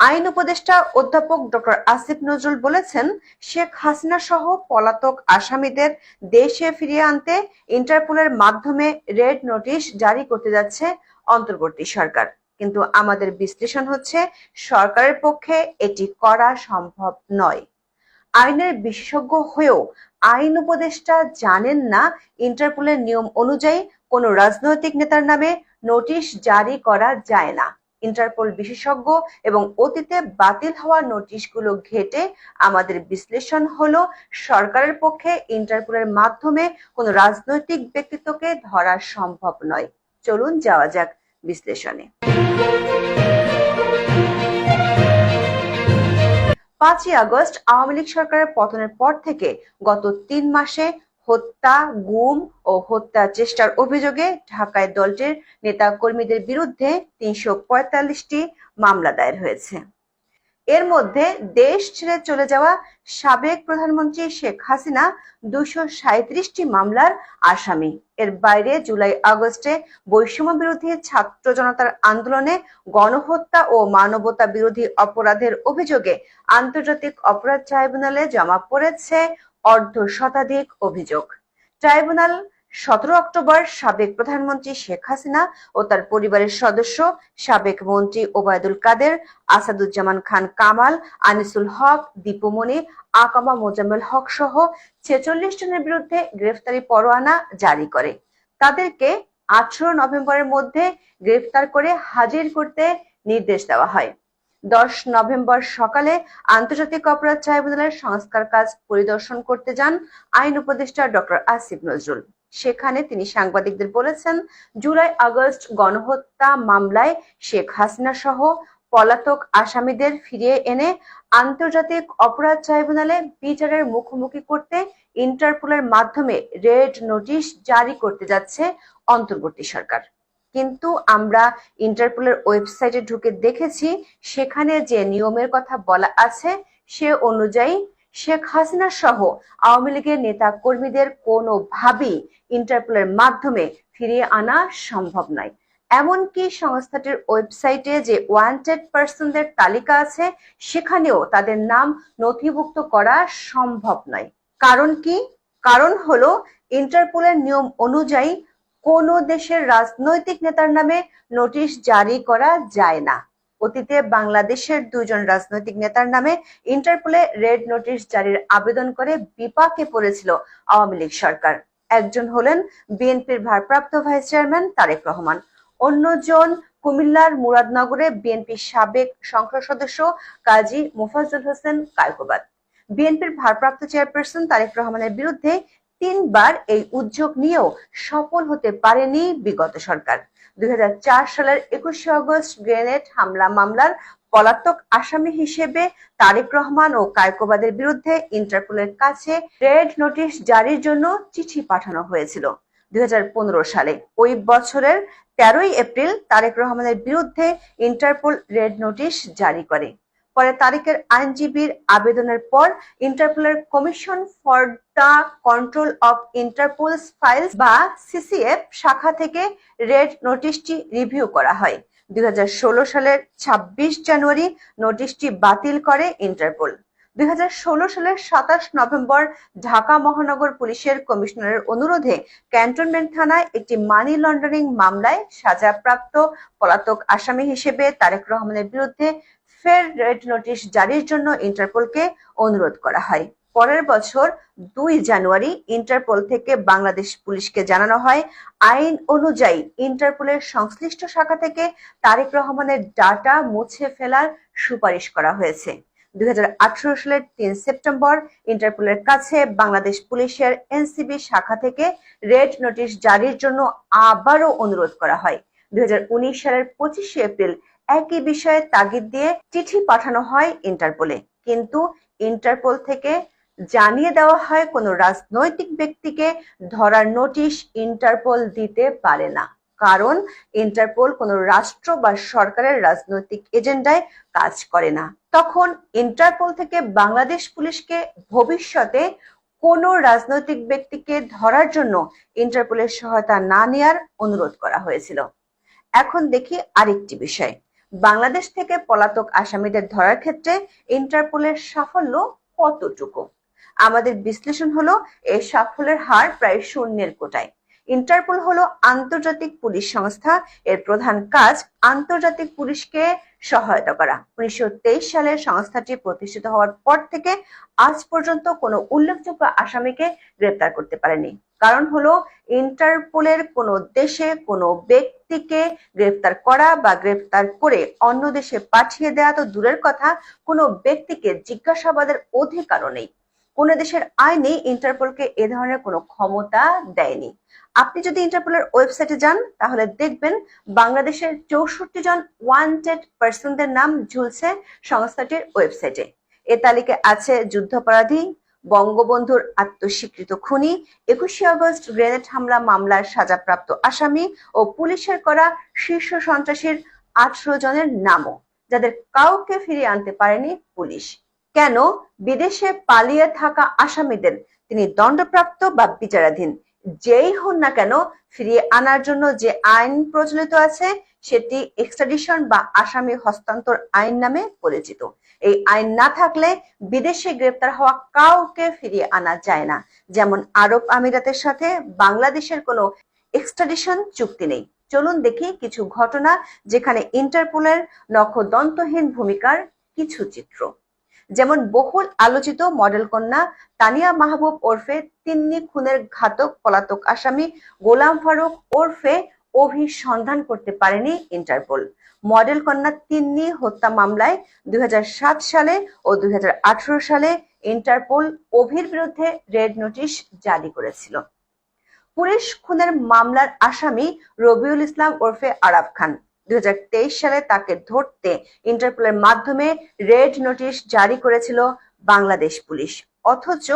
আইন উপদেষ্টা অধ্যাপক ডক্টর আসিফ নজরুল বলেছেন, শেখ হাসিনা সহ পলাতক আসামিদের দেশে ফিরিয়ে আনতে ইন্টারপোলের মাধ্যমে রেড নোটিশ জারি করতে যাচ্ছে অন্তর্বর্তী সরকার। কিন্তু আমাদের বিশ্লেষণ হচ্ছে, সরকারের পক্ষে এটি করা সম্ভব নয়। আইনের বিশেষজ্ঞ হয়েও আইন উপদেষ্টা জানেন না ইন্টারপোলের নিয়ম অনুযায়ী কোনো রাজনৈতিক নেতার নামে নোটিশ জারি করা যায় না। ইন্টারপোল বিশেষজ্ঞ এবং অতীতে বাতিল হওয়া নোটিশগুলো ঘেটে আমাদের বিশ্লেষণ হলো, সরকারের পক্ষে ইন্টারপোলের মাধ্যমে কোনো রাজনৈতিক ব্যক্তিত্বকে ধরা সম্ভব নয়। চলুন যাওয়া যাক বিশ্লেষণে। পাঁচই আগস্ট আওয়ামী লীগ সরকারের পতনের পর থেকে গত তিন মাসে হত্যা, গুম ও হত্যা চেষ্টার অভিযোগে ঢাকায় দলটির নেতা কর্মীদের বিরুদ্ধে তিনশো পঁয়তাল্লিশটি মামলা দায়ের হয়েছে। এর মধ্যে দেশ ছেড়ে চলে যাওয়া সাবেক প্রধানমন্ত্রী শেখ হাসিনা দুশো সাঁত্রিশটি মামলার আসামি। এর বাইরে জুলাই আগস্টে বৈষম্য বিরোধী ছাত্র জনতার আন্দোলনে গণহত্যা ও মানবতা বিরোধী অপরাধের অভিযোগে আন্তর্জাতিক অপরাধ ট্রাইব্যুনালে জমা পড়েছে অর্ধ শতাধিক অভিযোগ। ট্রাইব্যুনাল সতেরো অক্টোবর সাবেক প্রধানমন্ত্রী শেখ হাসিনা ও তার পরিবারের সদস্য, সাবেক মন্ত্রী ওবায়দুল কাদের, আসাদুজ্জামান খান কামাল, আনিসুল হক দীপুমণি আকামা মোজাম্মেল হক সহ ছেচল্লিশ জনের বিরুদ্ধে গ্রেফতারি পরোয়ানা জারি করে। তাদেরকে আঠারো নভেম্বরের মধ্যে গ্রেফতার করে হাজির করতে নির্দেশ দেওয়া হয়। দশ নভেম্বর সকালে আন্তর্জাতিক অপরাধ ট্রাইব্যুনালের সংস্কার কাজ পরিদর্শন করতে যান আইন উপদেষ্টা ডক্টর আসিফ নজরুল। সেখানে তিনি সাংবাদিকদের বলেছেন, জুলাই আগস্ট গণহত্যা মামলায় শেখ হাসিনা সহ পলাতক আসামিদের ফিরিয়ে এনে আন্তর্জাতিক অপরাধ ট্রাইব্যুনালে বিচারের মুখোমুখি করতে ইন্টারপোলের মাধ্যমে রেড নোটিশ জারি করতে যাচ্ছে অন্তর্বর্তী সরকার। কিন্তু আমরা ইন্টারপোলের ওয়েবসাইটে ঢুকে দেখেছি, সেখানে যে নিয়মের কথা বলা আছে, সে অনুযায়ী শেখ হাসিনা সহ আওয়ামী লীগের নেতা কর্মীদের কোনোভাবেই ইন্টারপোলের মাধ্যমে ফিরিয়ে আনা সম্ভব নয়। এমনকি সংস্থাটির ওয়েবসাইটে যে ওয়ান্টেড পার্সনদের তালিকা আছে, সেখানেও তাদের নাম নথিভুক্ত করা সম্ভব নয়। কারণ কি? কারণ হলো, ইন্টারপোলের নিয়ম অনুযায়ী কোনো দেশের রাজনৈতিক নেতার নামে নোটিশ জারি করা যায় না। অতীতে বাংলাদেশের দুজন রাজনৈতিক নেতার নামে ইন্টারপোলে রেড নোটিশ জারির আবেদন করে বিপাকে পড়েছিল আওয়ামী লীগ সরকার। একজন হলেন বিএনপির ভারপ্রাপ্ত ভাইস চেয়ারম্যান তারেক রহমান। অন্যজন কুমিল্লার মুরাদনগরে বিএনপির সাবেক সংসদ সদস্য কাজী মোফাজ্জল হোসেন কায়কোবাদ। বিএনপির ভারপ্রাপ্ত চেয়ারপারসন তারেক রহমানের বিরুদ্ধে তিনবার এই উদ্যোগ নিয়েও সফল হতে পারেনি বিগত সরকার। দুই হাজার চার সালের একুশে আগস্ট গ্রেনেড হামলা মামলার পলাতক আসামি হিসেবে তারেক রহমান ও কায়কোবাদের বিরুদ্ধে ইন্টারপোলের কাছে রেড নোটিশ জারির জন্য চিঠি পাঠানো হয়েছিল। দুই হাজার পনেরো সালে ওই বছরের তেরোই এপ্রিল তারেক রহমানের বিরুদ্ধে ইন্টারপোল রেড নোটিশ জারি করে। পরে তারেকের আইনজীবীর আবেদনের পর ইন্টারপোলের commission for the control of Interpol's files বা সিসিএফ শাখা থেকে রেড নোটিশটি রিভিউ করা হয়। দুই সালের ২৬ জানুয়ারি নোটিশটি বাতিল করে ইন্টারপোল। দুই হাজার ষোলো সালের সাতাশ নভেম্বর ঢাকা মহানগর পুলিশের কমিশনারের অনুরোধে ক্যান্টনমেন্ট থানায় একটি মানি লন্ডারিং মামলায় সাজাপ্রাপ্ত পলাতক আসামি হিসেবে তারেক রহমানের বিরুদ্ধে ফের রেড নোটিশ জারির জন্য ইন্টারপোলকে অনুরোধ করা হয়। পরের বছর দুই জানুয়ারি ইন্টারপোল থেকে বাংলাদেশ পুলিশকে জানানো হয়, আইন অনুযায়ী ইন্টারপোলের সংশ্লিষ্ট শাখা থেকে তারেক রহমানের ডাটা মুছে ফেলার সুপারিশ করা হয়েছে। দুই হাজার আঠারো সালের তিন সেপ্টেম্বর ইন্টারপোলের কাছে বাংলাদেশ পুলিশের এনসিবি শাখা থেকে রেড নোটিশ জারির জন্য আবারও অনুরোধ করা হয়। দুই হাজার উনিশ সালের পঁচিশে এপ্রিল একই বিষয়ে তাগিদ দিয়ে চিঠি পাঠানো হয় ইন্টারপোলে। কিন্তু ইন্টারপোল থেকে জানিয়ে দেওয়া হয় কোনো রাজনৈতিক ব্যক্তিকে ধরার নোটিশ ইন্টারপোল দিতে পারে না। কারণ ইন্টারপোল কোনো রাষ্ট্র বা সরকারের রাজনৈতিক এজেন্ডায় কাজ করে না। তখন ইন্টারপোল থেকে বাংলাদেশ পুলিশকে ভবিষ্যতে কোনো রাজনৈতিক ব্যক্তিকে ধরার জন্য ইন্টারপোলের সহায়তা না নেয়ার অনুরোধ করা হয়েছিল। এখন দেখি আরেকটি বিষয়। বাংলাদেশ থেকে পলাতক আসামিদের ধরার ক্ষেত্রে ইন্টারপোলের সাফল্য কতটুকু? আমাদের বিশ্লেষণ হলো, এই সাফল্যের হার প্রায় শূন্যের কোটায়। ইন্টারপোল হলো আন্তর্জাতিক পুলিশ সংস্থা। এর প্রধান কাজ আন্তর্জাতিক পুলিশকে সহায়তা করা। উনিশশো সালে সংস্থাটি প্রতিষ্ঠিত হওয়ার পর থেকে আজ পর্যন্ত কোনো উল্লেখযোগ্য আসামিকে গ্রেপ্তার করতে পারেনি। কারণ হলো ইন্টারপোলের কোনো দেশে কোনো ব্যক্তিকে গ্রেপ্তার করা বা গ্রেপ্তার করে অন্য দেশে পাঠিয়ে দেওয়া তো দূরের কথা, কোনো ব্যক্তিকে জিজ্ঞাসাবাদের অধিকারও নেই। কোনো দেশের আইনে ইন্টারপোলকে এ ধরনের কোনো ক্ষমতা দেয়নি। আপনি যদি ইন্টারপোলের ওয়েবসাইটে যান, তাহলে দেখবেন বাংলাদেশের চৌষট্টি জন ওয়ান্টেড পার্সনদের নাম ঝুলছে সংস্থাটির ওয়েবসাইটে এ তালিকায় আছে যুদ্ধাপরাধী, বঙ্গবন্ধুর আত্মস্বীকৃত খুনি, একুশে আগস্ট গ্রেনেড হামলা মামলার সাজাপ্রাপ্ত আসামি ও পুলিশের করা শীর্ষ সন্ত্রাসীর আঠারো জনের নামও, যাদের কাউকে ফিরিয়ে আনতে পারেনি পুলিশ। কেন? বিদেশে পালিয়ে থাকা আসামিদের তিনি দণ্ডপ্রাপ্ত বা বিচারাধীন। যেই হন না কেন ফিরিয়ে আনার জন্য যে আইন প্রচলিত আছে, সেটি এক্সট্রাডিশন বা আসামি হস্তান্তর আইন নামে পরিচিত। এই আইন না থাকলে বিদেশে গ্রেপ্তার হওয়া কাউকে ফিরিয়ে আনা যায় না। যেমন আরব আমিরাতের সাথে বাংলাদেশের কোনো এক্সট্রাডিশন চুক্তি নেই। চলুন দেখি কিছু ঘটনা যেখানে ইন্টারপোলের নখদন্তহীন ভূমিকার কিছু চিত্র। যেমন বহুল আলোচিত মডেল কন্যা তানিয়া মাহবুব ওরফে তিন্নি খুনের ঘাতক পলাতক আসামি গোলাম ফারুক ওরফে অভির সন্ধান করতে পারেনি ইন্টারপোল। মডেল কন্যা তিন্নি হত্যা মামলায় দুই হাজার সাত সালে ও দুই হাজার আঠারো সালে ইন্টারপোল অভির বিরুদ্ধে রেড নোটিশ জারি করেছিল। পুলিশ খুনের মামলার আসামি রবিউল ইসলাম ওরফে আরাব খান দুই সালে তাকে ধরতে ইন্টারপোলের মাধ্যমে রেড নোটিশ জারি করেছিল বাংলাদেশ পুলিশ। অথচ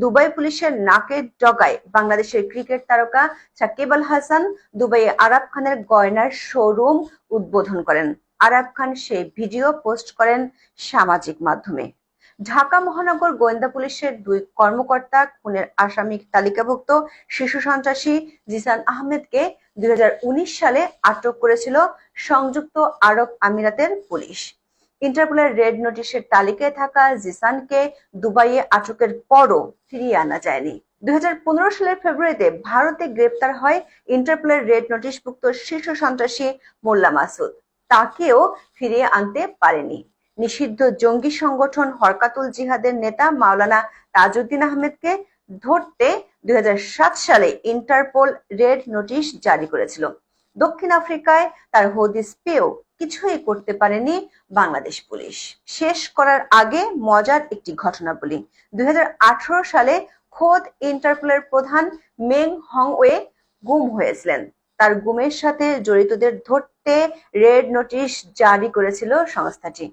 দুবাই পুলিশের নাকের ডগায় বাংলাদেশের ক্রিকেট তারকা সাকিব আল হাসান দুবাইয়ে আরাব খানের গয়নার শোরুম উদ্বোধন করেন। আরাব খান সেই ভিডিও পোস্ট করেন সামাজিক মাধ্যমে। ঢাকা মহানগর গোয়েন্দা পুলিশের দুই কর্মকর্তা, খুনের আসামি তালিকাভুক্ত শিশু সন্ত্রাসী জিসান আহমেদকে দুই সালে আটক করেছিল সংযুক্ত আরব আমিরাতের পুলিশ। ইন্টারপোলের রেড নোটিশের তালিকায় থাকা জিসানকে দুবাইয়ে আটকের পরও ফিরিয়ে আনা যায়নি। দুই সালের ফেব্রুয়ারিতে ভারতে গ্রেপ্তার হয় ইন্টারপোলের রেড নোটিশভুক্ত শীর্ষ সন্ত্রাসী মোল্লা মাসুদ। তাকেও ফিরিয়ে আনতে পারেনি। নিষিদ্ধ জঙ্গি সংগঠন হরকাতুল জিহাদের নেতা মাওলানা তাজউদ্দিন আহমেদকে ধরতে দুই হাজার সাত সালে ইন্টারপোল রেড নোটিশ জারি করেছিল। দক্ষিণ আফ্রিকায় তার হদিস পেয়েও কিছুই করতে পারেনি বাংলাদেশ পুলিশ। শেষ করার আগে মজার একটি ঘটনা বলি। দুই সালে খোদ ইন্টারপোলের প্রধান মেং হংওয়ে গুম হয়েছিলেন। তার গুমের সাথে জড়িতদের ধরতে রেড নোটিশ জারি করেছিল সংস্থাটি।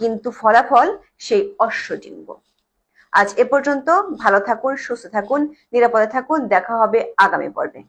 কিন্তু ফলাফল সেই অশ্বডিম্ব আজ এ পর্যন্ত। ভালো থাকুন সুস্থ থাকুন নিরাপদে থাকুন। দেখা হবে আগামী পর্বে।